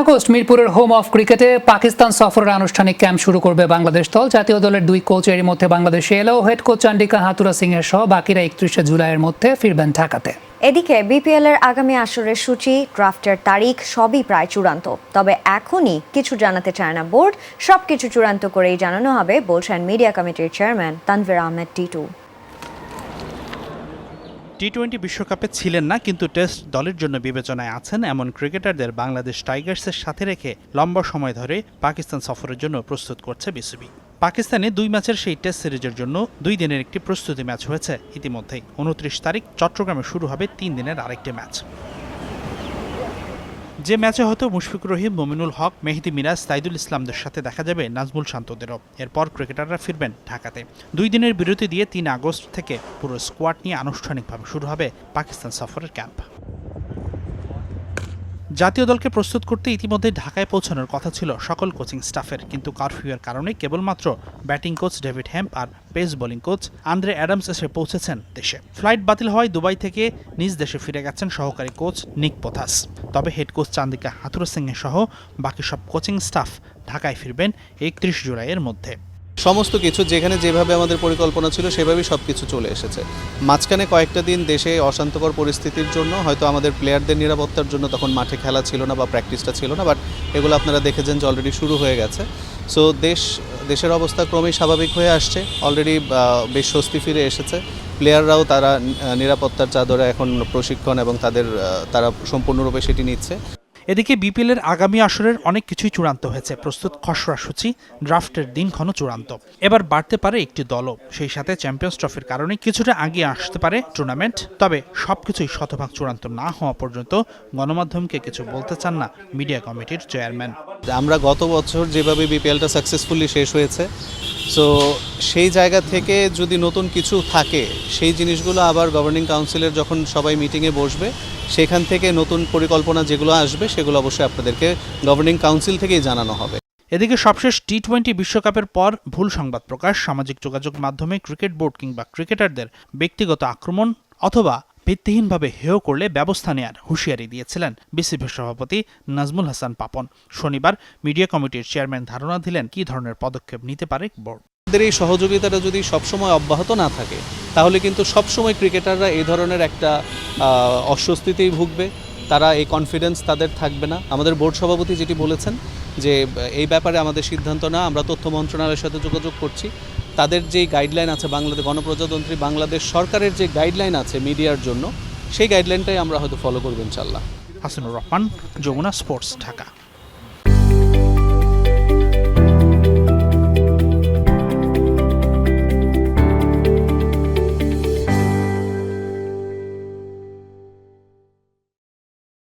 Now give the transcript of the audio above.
August মিরপুরের home of ক্রিকেটে পাকিস্তান সফরের আনুষ্ঠানিক ক্যাম্প শুরু করবে বাংলাদেশ দল। জাতীয় দলের দুই কোচ এরই মধ্যে বাংলাদেশে এলেও head coach Chandika Hathurusingha এর সহ বাকিরা একত্রিশে জুলাইয়ের মধ্যে ফিরবেন ঢাকাতে। এদিকে বিপিএল এর আগামী আসরের সূচি, ড্রাফটের তারিখ সবই প্রায় চূড়ান্ত। তবে এখনই কিছু জানাতে চায় না বোর্ড। সবকিছু চূড়ান্ত করেই জানানো হবে বলছেন media committee chairman Tanvir Ahmed Titu. T twenty বিশ্বকাপে ছিলেন না, কিন্তু টেস্ট দলের জন্য বিবেচনায় আছেন এমন ক্রিকেটারদের বাংলাদেশ টাইগার্সের সাথে রেখে লম্বা সময় ধরে পাকিস্তান সফরের জন্য প্রস্তুত করছে বিসিবি। পাকিস্তানে দুই ম্যাচের সেই টেস্ট সিরিজের জন্য দুই দিনের একটি প্রস্তুতি ম্যাচ হয়েছে। ইতিমধ্যেই উনত্রিশ তারিখ চট্টগ্রামে শুরু হবে তিন দিনের আরেকটি ম্যাচ। যে ম্যাচে হয়তো মুশফিকুর রহিম, মমিনুল হক, মেহেদি মিরাজ, সাইদুল ইসলামদের সাথে দেখা যাবে নাজমুল শান্তদেরও। এরপর ক্রিকেটাররা ফিরবেন ঢাকাতে। দুই দিনের বিরতি দিয়ে তিন আগস্ট থেকে পুরো স্কোয়াড নিয়ে আনুষ্ঠানিকভাবে শুরু হবে পাকিস্তান সফরের ক্যাম্প। জাতীয় দলকে প্রস্তুত করতে ইতিমধ্যে ঢাকায় পৌঁছানোর কথা ছিল সকল কোচিং স্টাফের, কিন্তু কারফিউয়ের কারণে কেবলমাত্র ব্যাটিং কোচ ডেভিড হ্যাম্প আর pace bowling coach Andre Adams এসে পৌঁছেছেন দেশে। ফ্লাইট বাতিল হওয়ায় দুবাই থেকে নিজ দেশে ফিরে গেছেন সহকারী কোচ নিক পোথাস। তবে হেড কোচ চান্দিকা হাথুর সিংহে সহ বাকি সব কোচিং স্টাফ ঢাকায় ফিরবেন একত্রিশ জুলাইয়ের মধ্যে। সমস্ত কিছু যেখানে যেভাবে আমাদের পরিকল্পনা ছিল, সেভাবেই সব কিছু চলে এসেছে। মাঝখানে কয়েকটা দিন দেশে অশান্তকর পরিস্থিতির জন্য হয়তো আমাদের প্লেয়ারদের নিরাপত্তার জন্য তখন মাঠে খেলা ছিল না বা প্র্যাকটিসটা ছিল না বাট এগুলো আপনারা দেখেছেন যে অলরেডি শুরু হয়ে গেছে। সো দেশ, দেশের অবস্থা ক্রমেই স্বাভাবিক হয়ে আসছে। অলরেডি বেশ স্বস্তি ফিরে এসেছে। প্লেয়াররাও তারা নিরাপত্তার চাদরে এখন প্রশিক্ষণ এবং তাদের তারা সম্পূর্ণরূপে সেটি নিচ্ছে। এদিকে বিপিএলের আগামী আসরের অনেক কিছুই চূড়ান্ত হয়েছে। প্রস্তুত খসড়া সূচি, ড্রাফটের দিনক্ষণও চূড়ান্ত। এবার বাড়তে পারে একটি দলও। সেই সাথে চ্যাম্পিয়ন্স ট্রফির কারণে কিছুটা আগে আসতে পারে টুর্নামেন্ট। তবে সবকিছুই শতভাগ চূড়ান্ত না হওয়া পর্যন্ত গণমাধ্যমকে কিছু বলতে চান না মিডিয়া কমিটির চেয়ারম্যান। আমরা গত বছর যেভাবে বিপিএলটা সাকসেসফুলি শেষ হয়েছে সো সেই জায়গা থেকে যদি নতুন কিছু থাকে, সেই জিনিসগুলো আবার গভর্নিং কাউন্সিলের যখন সবাই মিটিংয়ে বসবে, সেখান থেকে নতুন পরিকল্পনা যেগুলো আসবে, সেগুলো অবশ্যই আপনাদেরকে গভর্নিং কাউন্সিল থেকেই জানানো হবে। এদিকে সবশেষ টি টোয়েন্টি বিশ্বকাপের পর ভুল সংবাদ প্রকাশ, সামাজিক যোগাযোগ মাধ্যমে ক্রিকেট বোর্ড কিংবা ক্রিকেটারদের ব্যক্তিগত আক্রমণ অথবা ভিত্তিহীনভাবে হেয় করলে ব্যবস্থা নেয়ার হুঁশিয়ারি দিয়েছিলেন বিসিবি সভাপতি নাজমুল হাসান পাপন। শনিবার মিডিয়া কমিটির চেয়ারম্যান ধারণা দিলেন কী ধরনের পদক্ষেপ নিতে পারে বোর্ড। আমাদের এই সহযোগিতাটা যদি সবসময় অব্যাহত না থাকে, তাহলে কিন্তু সবসময় ক্রিকেটাররা এই ধরনের একটা অস্বস্তিতেই ভুগবে। তারা এই কনফিডেন্স তাদের থাকবে না। আমাদের বোর্ড সভাপতি যেটি বলেছেন যে, এই ব্যাপারে আমাদের সিদ্ধান্ত না, আমরা তথ্য মন্ত্রণালয়ের সাথে যোগাযোগ করছি। তাদের যে গাইডলাইন আছে বাংলাদেশ গণপ্রজাতন্ত্রী বাংলাদেশ সরকারের যে গাইডলাইন আছে মিডিয়ার জন্য, সেই গাইডলাইনটাই আমরা হয়তো ফলো করব ইনশাল্লাহ হাসিনুর রহমান, যমুনা স্পোর্টস ঢাকা।